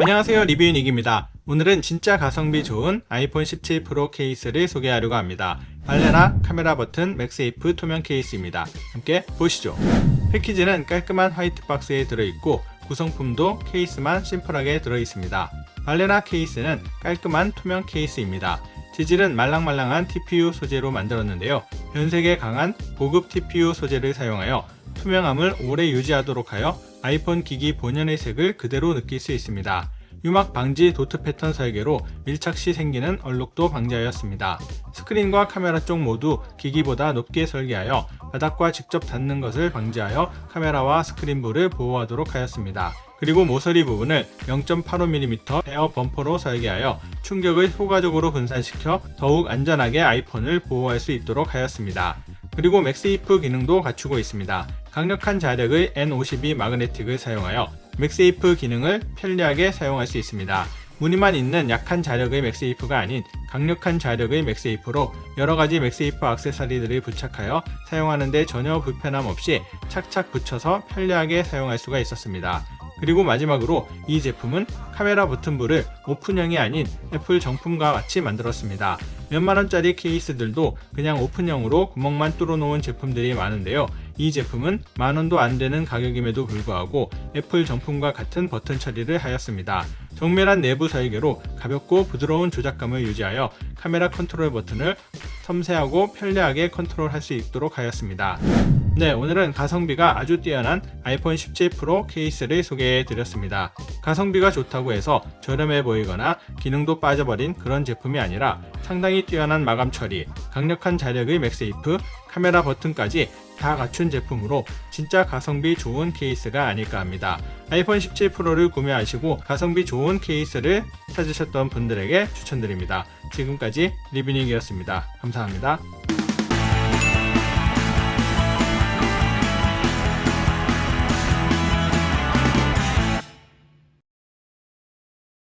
안녕하세요 리뷰인익입니다. 오늘은 진짜 가성비 좋은 아이폰 17 프로 케이스를 소개하려고 합니다. 발레나 카메라 버튼 맥세이프 투명 케이스입니다. 함께 보시죠. 패키지는 깔끔한 화이트 박스에 들어있고 구성품도 케이스만 심플하게 들어있습니다. 발레나 케이스는 깔끔한 투명 케이스입니다. 재질은 말랑말랑한 TPU 소재로 만들었는데요. 변색에 강한 고급 TPU 소재를 사용하여 투명함을 오래 유지하도록 하여 아이폰 기기 본연의 색을 그대로 느낄 수 있습니다. 유막 방지 도트 패턴 설계로 밀착 시 생기는 얼룩도 방지하였습니다. 스크린과 카메라 쪽 모두 기기보다 높게 설계하여 바닥과 직접 닿는 것을 방지하여 카메라와 스크린부를 보호하도록 하였습니다. 그리고 모서리 부분을 0.85mm 에어 범퍼로 설계하여 충격을 효과적으로 분산시켜 더욱 안전하게 아이폰을 보호할 수 있도록 하였습니다. 그리고 맥세이프 기능도 갖추고 있습니다. 강력한 자력의 N52 마그네틱을 사용하여 맥세이프 기능을 편리하게 사용할 수 있습니다. 무늬만 있는 약한 자력의 맥세이프가 아닌 강력한 자력의 맥세이프로 여러 가지 맥세이프 액세서리들을 부착하여 사용하는데 전혀 불편함 없이 착착 붙여서 편리하게 사용할 수가 있었습니다. 그리고 마지막으로 이 제품은 카메라 버튼부를 오픈형이 아닌 애플 정품과 같이 만들었습니다. 몇만원짜리 케이스들도 그냥 오픈형으로 구멍만 뚫어 놓은 제품들이 많은데요. 이 제품은 만원도 안 되는 가격임에도 불구하고 애플 정품과 같은 버튼 처리를 하였습니다. 정밀한 내부 설계로 가볍고 부드러운 조작감을 유지하여 카메라 컨트롤 버튼을 섬세하고 편리하게 컨트롤할 수 있도록 하였습니다. 네, 오늘은 가성비가 아주 뛰어난 아이폰 17 프로 케이스를 소개해 드렸습니다. 가성비가 좋다고 해서 저렴해 보이거나 기능도 빠져버린 그런 제품이 아니라 상당히 뛰어난 마감 처리, 강력한 자력의 맥세이프, 카메라 버튼까지 다 갖춘 제품으로 진짜 가성비 좋은 케이스가 아닐까 합니다. 아이폰 17 프로를 구매하시고 가성비 좋은 케이스를 찾으셨던 분들에게 추천드립니다. 지금까지 리뷰닝이었습니다. 감사합니다.